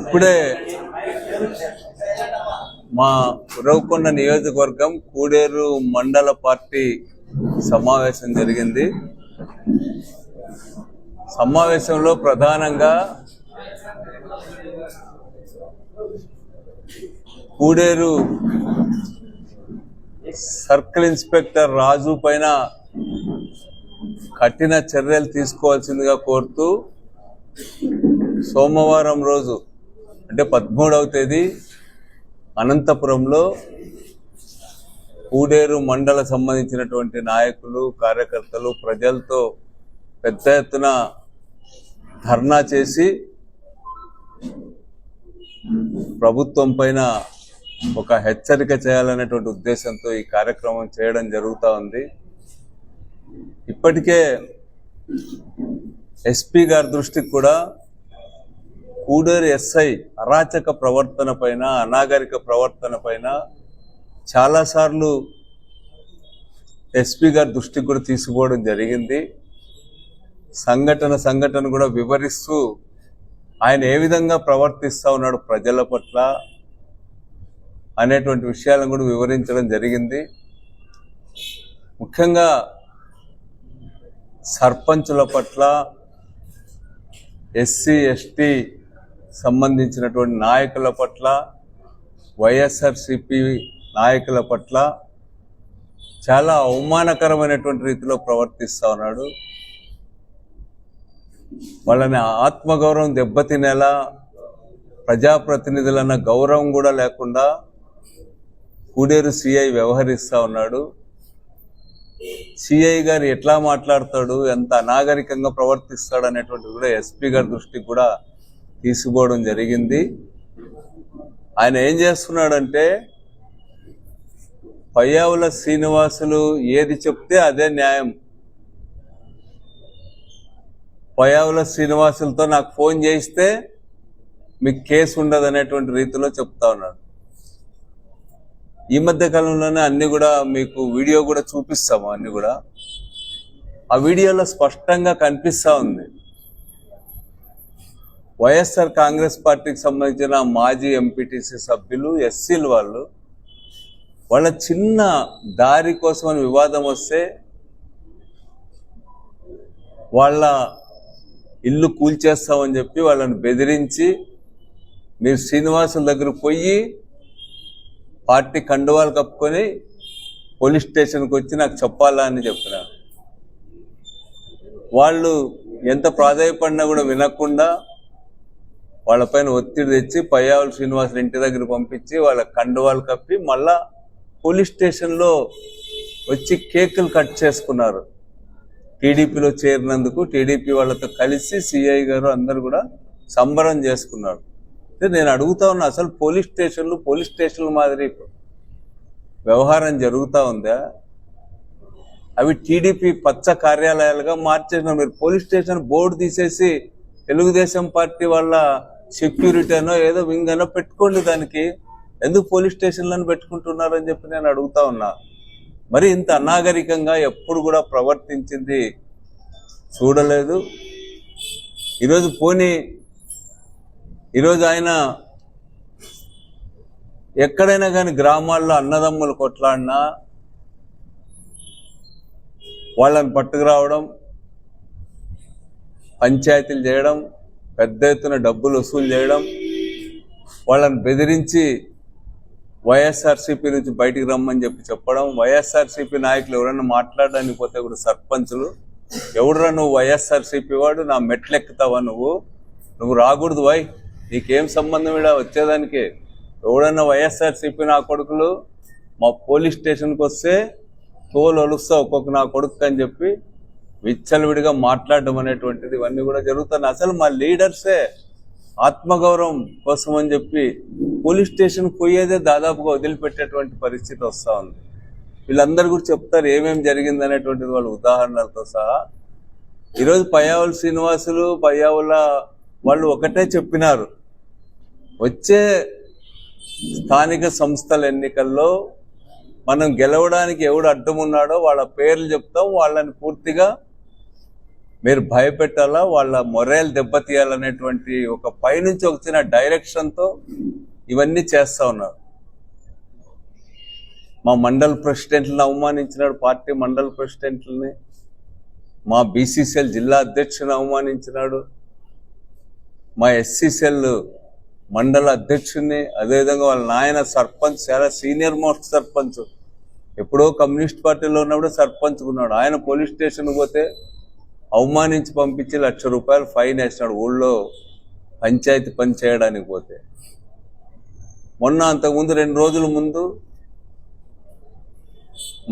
ఇప్పుడే మా ఉరవకొండ నియోజకవర్గం కూడేరు మండల పార్టీ సమావేశం జరిగింది. సమావేశంలో ప్రధానంగా కూడేరు సర్కిల్ ఇన్స్పెక్టర్ రాజు పైన కఠిన చర్యలు తీసుకోవాల్సిందిగా కోరుతూ సోమవారం రోజు అంటే పదమూడవ తేదీ అనంతపురంలో కూడేరు మండల సంబంధించినటువంటి నాయకులు కార్యకర్తలు ప్రజలతో పెద్ద ఎత్తున ధర్నా చేసి ప్రభుత్వం పైన ఒక హెచ్చరిక చేయాలనేటువంటి ఉద్దేశంతో ఈ కార్యక్రమం చేయడం జరుగుతూ ఉంది. ఇప్పటికే ఎస్పీ గారి దృష్టికి కూడా కూడేరు ఎస్ఐ అరాచక ప్రవర్తన పైన అనాగరిక ప్రవర్తన పైన చాలాసార్లు ఎస్పీ గారి దృష్టికి కూడా తీసుకోవడం జరిగింది. సంఘటన సంఘటన కూడా వివరిస్తూ ఆయన ఏ విధంగా ప్రవర్తిస్తూ ఉన్నాడు ప్రజల పట్ల అనేటువంటి విషయాలను కూడా వివరించడం జరిగింది. ముఖ్యంగా సర్పంచుల పట్ల ఎస్సీ ఎస్టీ సంబంధించినటువంటి నాయకుల పట్ల వైఎస్ఆర్సిపి నాయకుల పట్ల చాలా అవమానకరమైనటువంటి రీతిలో ప్రవర్తిస్తూ ఉన్నాడు. వాళ్ళని ఆత్మగౌరవం దెబ్బతినేలా ప్రజాప్రతినిధులన్న గౌరవం కూడా లేకుండా కూడేరు సిఐ వ్యవహరిస్తూ ఉన్నాడు. సిఐ గారు ఎట్లా మాట్లాడతాడు ఎంత అనాగరికంగా ప్రవర్తిస్తాడు అనేటువంటి కూడా ఎస్పీ గారి దృష్టికి కూడా తీసుకోవడం జరిగింది. ఆయన ఏం చేస్తున్నాడంటే పయ్యావుల శ్రీనివాసులు ఏది చెప్తే అదే న్యాయం. పయ్యావుల శ్రీనివాసులతో నాకు ఫోన్ చేయిస్తే మీకు కేసు ఉండదు అనేటువంటి రీతిలో చెప్తా ఉన్నాడు. ఈ మధ్య కాలంలోనే అన్ని కూడా మీకు వీడియో కూడా చూపిస్తాము అన్ని కూడా. ఆ వీడియోలో స్పష్టంగా కనిపిస్తూ ఉంది. వైఎస్ఆర్ కాంగ్రెస్ పార్టీకి సంబంధించిన మాజీ ఎంపీటీసీ సభ్యులు ఎస్సీలు వాళ్ళు వాళ్ళ చిన్న దారి కోసం వివాదం వస్తే వాళ్ళ ఇల్లు కూల్చేస్తామని చెప్పి వాళ్ళని బెదిరించి మీరు శ్రీనివాసుల దగ్గరకు పోయి పార్టీ కండువాలు కప్పుకొని పోలీస్ స్టేషన్కి వచ్చి నాకు చెప్పాలా అని చెప్పినారు. వాళ్ళు ఎంత ప్రాధాయపడినా కూడా వినకుండా వాళ్ళపైన ఒత్తిడి తెచ్చి పయ్యావుల శ్రీనివాసులు ఇంటి దగ్గర పంపించి వాళ్ళ కండువాలు కప్పి మళ్ళా పోలీస్ స్టేషన్లో వచ్చి కేకులు కట్ చేసుకున్నారు. టీడీపీలో చేరినందుకు టీడీపీ వాళ్ళతో కలిసి సిఐ గారు అందరు కూడా సంబరం చేసుకున్నారు. నేను అడుగుతా ఉన్నా అసలు పోలీస్ స్టేషన్లు పోలీస్ స్టేషన్ల మాదిరి వ్యవహారం జరుగుతూ ఉందా? అవి టీడీపీ పచ్చ కార్యాలయాలుగా మార్చేసిన మీరు పోలీస్ స్టేషన్ బోర్డు తీసేసి తెలుగుదేశం పార్టీ వాళ్ళ సెక్యూరిటీనో ఏదో వింగ్ అనో పెట్టుకోండి దానికి. ఎందుకు పోలీస్ స్టేషన్లను పెట్టుకుంటున్నారని చెప్పి నేను అడుగుతా ఉన్నా. మరి ఇంత అనాగరికంగా ఎప్పుడు కూడా ప్రవర్తించింది చూడలేదు. ఈరోజు పోనీ ఈరోజు ఆయన ఎక్కడైనా కానీ గ్రామాల్లో అన్నదమ్ములు కొట్లాడినా వాళ్ళని పట్టుకురావడం పంచాయతీలు చేయడం పెద్ద ఎత్తున డబ్బులు వసూలు చేయడం వాళ్ళని బెదిరించి వైఎస్ఆర్సీపీ నుంచి బయటికి రమ్మని చెప్పి చెప్పడం వైఎస్ఆర్సీపీ నాయకులు ఎవరైనా మాట్లాడడానికి పోతే కూడా సర్పంచులు ఎవడురా నువ్వు వైఎస్ఆర్సీపీ వాడు? నా మెట్లు ఎక్కుతావా నువ్వు? నువ్వు రాకూడదు వై నీకేం సంబంధం ఇడా వచ్చేదానికి? ఎవడన్నా వైఎస్ఆర్సీపీ నా కొడుకులు? మా పోలీస్ స్టేషన్కి వస్తే తోలు ఒలుస్తా ఒక్కొక్క నా కొడుకు అని చెప్పి విచ్చలవిడిగా మాట్లాడడం అనేటువంటిది ఇవన్నీ కూడా జరుగుతున్నాయి అసలు మా లీడర్సే ఆత్మగౌరవం కోసం అని చెప్పి పోలీస్ స్టేషన్ పోయేదే దాదాపుగా వదిలిపెట్టేటువంటి పరిస్థితి వస్తూ ఉంది. వీళ్ళందరి కూడా చెప్తారు ఏమేమి జరిగింది అనేటువంటిది వాళ్ళ ఉదాహరణలతో సహా. ఈరోజు పయ్యావుల శ్రీనివాసులు పయ్యావుల వాళ్ళు ఒకటే చెప్పినారు. వచ్చే స్థానిక సంస్థల ఎన్నికల్లో మనం గెలవడానికి ఎవడు అడ్డం ఉన్నాడో వాళ్ళ పేర్లు చెప్తాం వాళ్ళని పూర్తిగా మీరు భయపెట్టాలా? వాళ్ళ మొరేల్ దెబ్బతీయాలనేటువంటి ఒక పైనుంచి వచ్చిన డైరెక్షన్తో ఇవన్నీ చేస్తా ఉన్నారు. మా మండల్ ప్రెసిడెంట్లను అవమానించినాడు పార్టీ మండల్ ప్రెసిడెంట్లని మా బీసీసీఎల్ జిల్లా అధ్యక్షుని అవమానించినాడు. మా ఎస్సీసీఎల్ మండల అధ్యక్షుడిని అదేవిధంగా వాళ్ళ నాయన సర్పంచ్ చాలా సీనియర్ మోస్ట్ సర్పంచ్. ఎప్పుడో కమ్యూనిస్ట్ పార్టీలో ఉన్నప్పుడు సర్పంచ్ ఉన్నాడు. ఆయన పోలీస్ స్టేషన్కి పోతే అవమానించి పంపించి లక్ష రూపాయలు ఫైన్ వేసినాడు ఊళ్ళో పంచాయతీ పని చేయడానికి పోతే. మొన్న అంతకుముందు రెండు రోజుల ముందు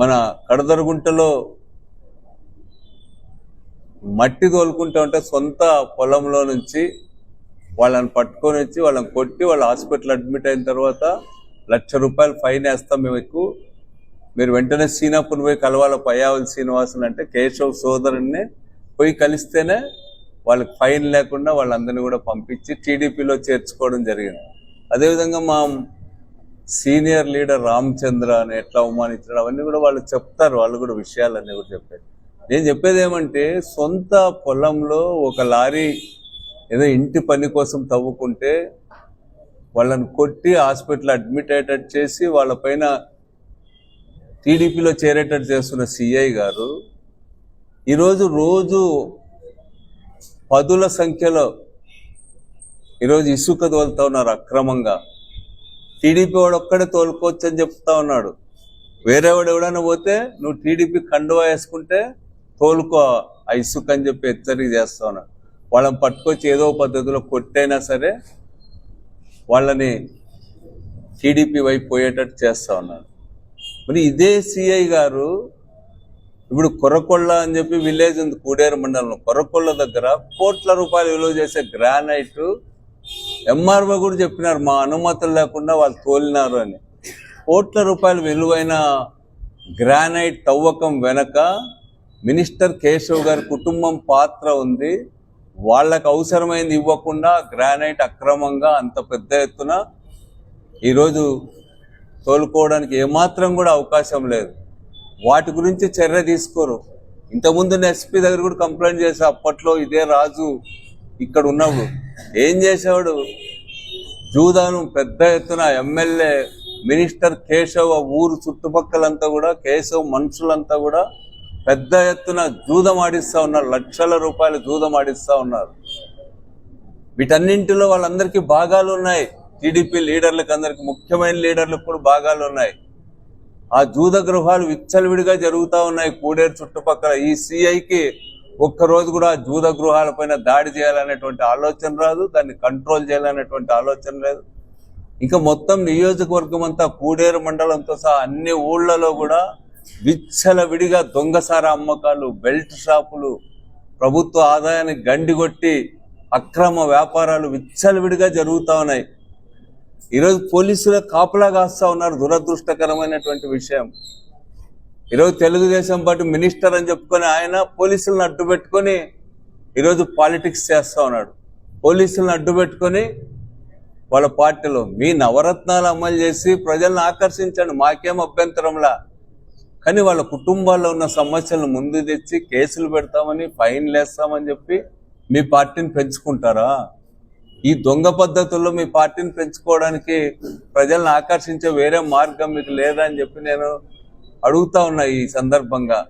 మన కడదరుగుంటలో మట్టి తోలుకుంటా ఉంటే సొంత పొలంలో నుంచి వాళ్ళని పట్టుకొని వచ్చి వాళ్ళని కొట్టి వాళ్ళ హాస్పిటల్ అడ్మిట్ అయిన తర్వాత లక్ష రూపాయలు ఫైన్ వేస్తాం మేము ఎక్కువ. మీరు వెంటనే సీనాపూర్ పోయి కలవాల? పయ్యావల్ శ్రీనివాసన్ అంటే కేశవ్ సోదరుణ్ణి పోయి కలిస్తేనే వాళ్ళకి ఫైన్ లేకుండా వాళ్ళందరినీ కూడా పంపించి టీడీపీలో చేర్చుకోవడం జరిగింది. అదేవిధంగా మా సీనియర్ లీడర్ రామచంద్ర అని ఎట్లా అవమానించడం అవన్నీ కూడా వాళ్ళు చెప్తారు. వాళ్ళు కూడా విషయాలన్నీ కూడా చెప్పారు. నేను చెప్పేది ఏమంటే సొంత పొలంలో ఒక లారీ ఏదో ఇంటి పని కోసం తవ్వుకుంటే వాళ్ళని కొట్టి హాస్పిటల్ అడ్మిట్ అయ్యేటట్టు చేసి వాళ్ళపైన టీడీపీలో చేరేటట్టు చేస్తున్న సిఐ గారు ఈరోజు రోజు పదుల సంఖ్యలో ఈరోజు ఇసుక తోలుతా ఉన్నారు అక్రమంగా. టీడీపీ వాడు ఒక్కడే తోలుకోవచ్చు అని చెప్తా ఉన్నాడు. వేరే వాడు ఎవడైనా పోతే నువ్వు టీడీపీ కండువా వేసుకుంటే తోలుకో ఆ ఇసుక అని చెప్పి హెచ్చరిక చేస్తా ఉన్నాడు. వాళ్ళని పట్టుకొచ్చి ఏదో పద్ధతిలో కొట్టైనా సరే వాళ్ళని టీడీపీ వైపు పోయేటట్టు చేస్తా ఉన్నాడు. మరి ఇదే సిఐ గారు ఇప్పుడు కొరకొల్ల అని చెప్పి విలేజ్ ఉంది కూడేరు మండలంలో. కొరకొల్ల దగ్గర కోట్ల రూపాయలు విలువ చేసే గ్రానైట్ ఎంఆర్ఓ కూడా చెప్పినారు మా అనుమతులు లేకుండా వాళ్ళు తోలినారు అని. కోట్ల రూపాయలు విలువైన గ్రానైట్ తవ్వకం వెనక మినిస్టర్ కేశవ్ గారి కుటుంబం పాత్ర ఉంది. వాళ్ళకు అవసరమైంది ఇవ్వకుండా గ్రానైట్ అక్రమంగా అంత పెద్ద ఎత్తున ఈరోజు తోలుకోవడానికి ఏమాత్రం కూడా అవకాశం లేదు. వాటి గురించి చర్య తీసుకోరు. ఇంతకుముందు ఎస్పీ దగ్గర కూడా కంప్లైంట్ చేశా అప్పట్లో ఇదే రాజు ఇక్కడ ఉన్నప్పుడు. ఏం చేసేవాడు? జూదాను పెద్ద ఎత్తున ఎమ్మెల్యే మినిస్టర్ కేశవ ఊరు చుట్టుపక్కలంతా కూడా కేశవ్ మనుషులంతా కూడా పెద్ద ఎత్తున జూదం ఆడిస్తూ ఉన్నారు. లక్షల రూపాయలు జూదం ఆడిస్తా ఉన్నారు. వీటన్నింటిలో వాళ్ళందరికీ భాగాలు ఉన్నాయి. టీడీపీ లీడర్లకు అందరికి ముఖ్యమైన లీడర్లకు కూడా భాగాలు ఉన్నాయి. ఆ జూద గృహాలు విచ్చలవిడిగా జరుగుతూ ఉన్నాయి కూడేరు చుట్టుపక్కల. ఈ సిఐకి ఒక్కరోజు కూడా జూద గృహాలపైన దాడి చేయాలనేటువంటి ఆలోచన రాదు దాన్ని కంట్రోల్ చేయాలనేటువంటి ఆలోచన లేదు. ఇంకా మొత్తం నియోజకవర్గం అంతా కూడేరు మండలంతో సహా అన్ని ఊళ్ళలో కూడా విచ్చలవిడిగా దొంగసార అమ్మకాలు బెల్ట్ షాపులు ప్రభుత్వ ఆదాయాన్ని గండిగొట్టి అక్రమ వ్యాపారాలు విచ్చలవిడిగా జరుగుతూ ఉన్నాయి. ఈరోజు పోలీసులు కాపలా కాస్తా ఉన్నారు. దురదృష్టకరమైనటువంటి విషయం. ఈరోజు తెలుగుదేశం పార్టీ మినిస్టర్ అని చెప్పుకొని ఆయన పోలీసులను అడ్డు పెట్టుకొని ఈరోజు పాలిటిక్స్ చేస్తూ ఉన్నాడు. పోలీసులను అడ్డు పెట్టుకొని వాళ్ళ పార్టీలో మీ నవరత్నాలు అమలు చేసి ప్రజలను ఆకర్షించండి. మాకేం అభ్యంతరంలా? కానీ వాళ్ళ కుటుంబాల్లో ఉన్న సమస్యలను ముందు తెచ్చి కేసులు పెడతామని ఫైన్లు వేస్తామని చెప్పి మీ పార్టీని పెంచుకుంటారా? ఈ దొంగ పద్ధతుల్లో మీ పార్టీని పెంచుకోవడానికి ప్రజలను ఆకర్షించే వేరే మార్గం మీకు లేదా అని చెప్పి నేను అడుగుతా ఉన్నా ఈ సందర్భంగా.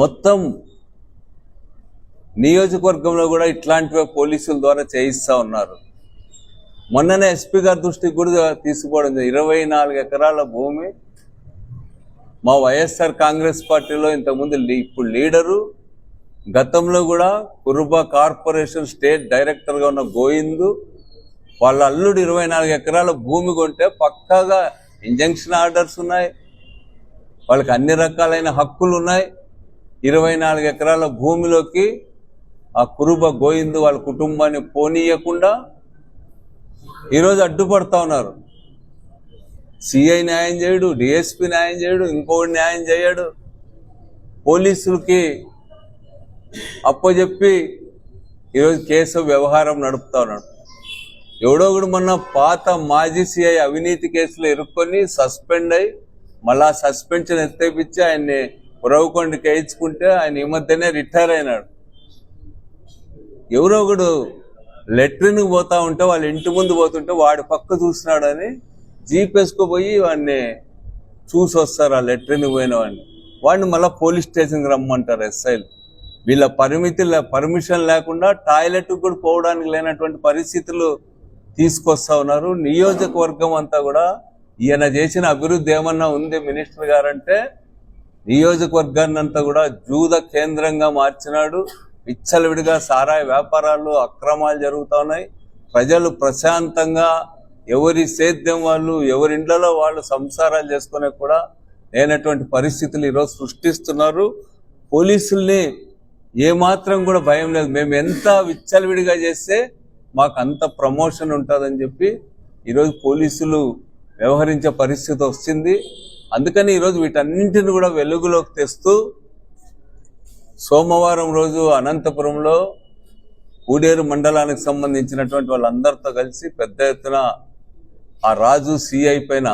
మొత్తం నియోజకవర్గంలో కూడా ఇట్లాంటివే పోలీసుల ద్వారా చేయిస్తా ఉన్నారు. మొన్ననే ఎస్పీ గారి దృష్టికి కూడా తీసుకోవడం ఇరవై నాలుగు ఎకరాల భూమి మా వైఎస్ఆర్ కాంగ్రెస్ పార్టీలో ఇంతకుముందు ఇప్పుడు లీడరు గతంలో కూడా కురుబా కార్పొరేషన్ స్టేట్ డైరెక్టర్గా ఉన్న గోవిందు వాళ్ళ అల్లుడు ఇరవై నాలుగు ఎకరాల భూమి కొంటే పక్కాగా ఇంజంక్షన్ ఆర్డర్స్ ఉన్నాయి. వాళ్ళకి అన్ని రకాలైన హక్కులు ఉన్నాయి. ఇరవై నాలుగు ఎకరాల భూమిలోకి ఆ కురుబ గోయిందు వాళ్ళ కుటుంబాన్ని పోనీయకుండా ఈరోజు అడ్డుపడతా ఉన్నారు. సిఐ న్యాయం చేయడు డిఎస్పి న్యాయం చేయడు ఇంకోటి న్యాయం చేయడు. పోలీసులకి అప్పచెప్పి ఈరోజు కేసు వ్యవహారం నడుపుతా ఉన్నాడు. ఎవడో కూడా మొన్న పాత మాజీ సిఐ అవినీతి కేసులో ఇరుక్కొని సస్పెండ్ అయి మళ్ళా సస్పెన్షన్ ఎత్తేపించి ఆయన్ని పురవకొండ కేయించుకుంటే ఆయన ఈ మధ్యనే రిటైర్ అయినాడు. ఎవరో ఒకడు లెట్రిన్కి పోతా ఉంటే వాళ్ళ ఇంటి ముందు పోతుంటే వాడి పక్క చూస్తున్నాడని జీప్ పోయి వాడిని చూసి వస్తారు ఆ లెట్రిన్కి పోయిన వాడిని. వాడిని మళ్ళీ పోలీస్ స్టేషన్కి రమ్మంటారు ఎస్ఐలు. వీళ్ళ పరిమితి పర్మిషన్ లేకుండా టాయిలెట్ కూడా పోవడానికి లేనటువంటి పరిస్థితులు తీసుకొస్తా ఉన్నారు. నియోజకవర్గం అంతా కూడా ఈయన చేసిన అభివృద్ధి ఏమన్నా ఉంది మినిస్టర్ గారంటే నియోజకవర్గాన్ని అంతా కూడా జూద కేంద్రంగా మార్చినాడు. విచ్చలవిడిగా సారాయి వ్యాపారాలు అక్రమాలు జరుగుతూ ఉన్నాయి. ప్రజలు ప్రశాంతంగా ఎవరి సేద్యం వాళ్ళు ఎవరి ఇండ్లలో వాళ్ళు సంసారాలు చేసుకునే కూడా లేనటువంటి పరిస్థితులు ఈరోజు సృష్టిస్తున్నారు. పోలీసుల్ని ఏమాత్రం కూడా భయం లేదు. మేము ఎంత విచ్చలవిడిగా చేస్తే మాకు అంత ప్రమోషన్ ఉంటుందని చెప్పి ఈరోజు పోలీసులు వ్యవహరించే పరిస్థితి వచ్చింది. అందుకని ఈరోజు వీటన్నింటిని కూడా వెలుగులోకి తెస్తూ సోమవారం రోజు అనంతపురంలో ఊడేరు మండలానికి సంబంధించినటువంటి వాళ్ళందరితో కలిసి పెద్ద ఎత్తున ఆ రాజు సిఐ పైన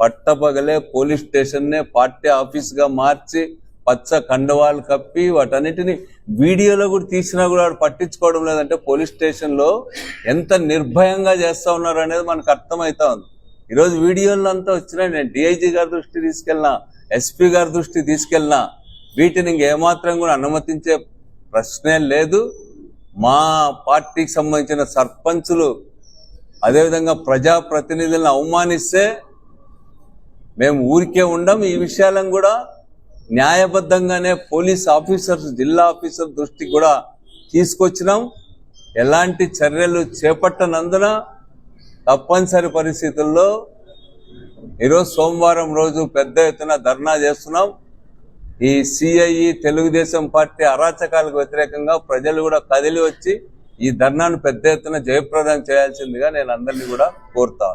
పట్టపగలే పోలీస్ స్టేషన్నే పార్టీ ఆఫీస్గా మార్చి పచ్చ కండవాలు కప్పి వాటన్నిటిని వీడియోలో కూడా తీసినా కూడా వాడు పట్టించుకోవడం లేదంటే పోలీస్ స్టేషన్లో ఎంత నిర్భయంగా చేస్తా ఉన్నారు అనేది మనకు అర్థమవుతా ఉంది. ఈరోజు వీడియోలు అంతా వచ్చినా నేను డిఐజీ గారి దృష్టి తీసుకెళ్ళినా ఎస్పీ గారి దృష్టి తీసుకెళ్ళినా వీటిని ఇంకేమాత్రం కూడా అనుమతించే ప్రశ్నే లేదు. మా పార్టీకి సంబంధించిన సర్పంచులు అదేవిధంగా ప్రజాప్రతినిధులను అవమానిస్తే మేము ఊరికే ఉండం. ఈ విషయాలను కూడా న్యాయబద్ధంగానే పోలీస్ ఆఫీసర్స్ జిల్లా ఆఫీసర్ దృష్టికి కూడా తీసుకొచ్చినాం. ఎలాంటి చర్యలు చేపట్టనందున తప్పనిసరి పరిస్థితుల్లో ఈరోజు సోమవారం రోజు పెద్ద ఎత్తున ధర్నా చేస్తున్నాం. ఈ సిఐఈ తెలుగుదేశం పార్టీ అరాచకాలకు వ్యతిరేకంగా ప్రజలు కూడా కదిలి వచ్చి ఈ ధర్నాను పెద్ద ఎత్తున జయప్రదం చేయాల్సిందిగా నేను అందరినీ కూడా కోరుతా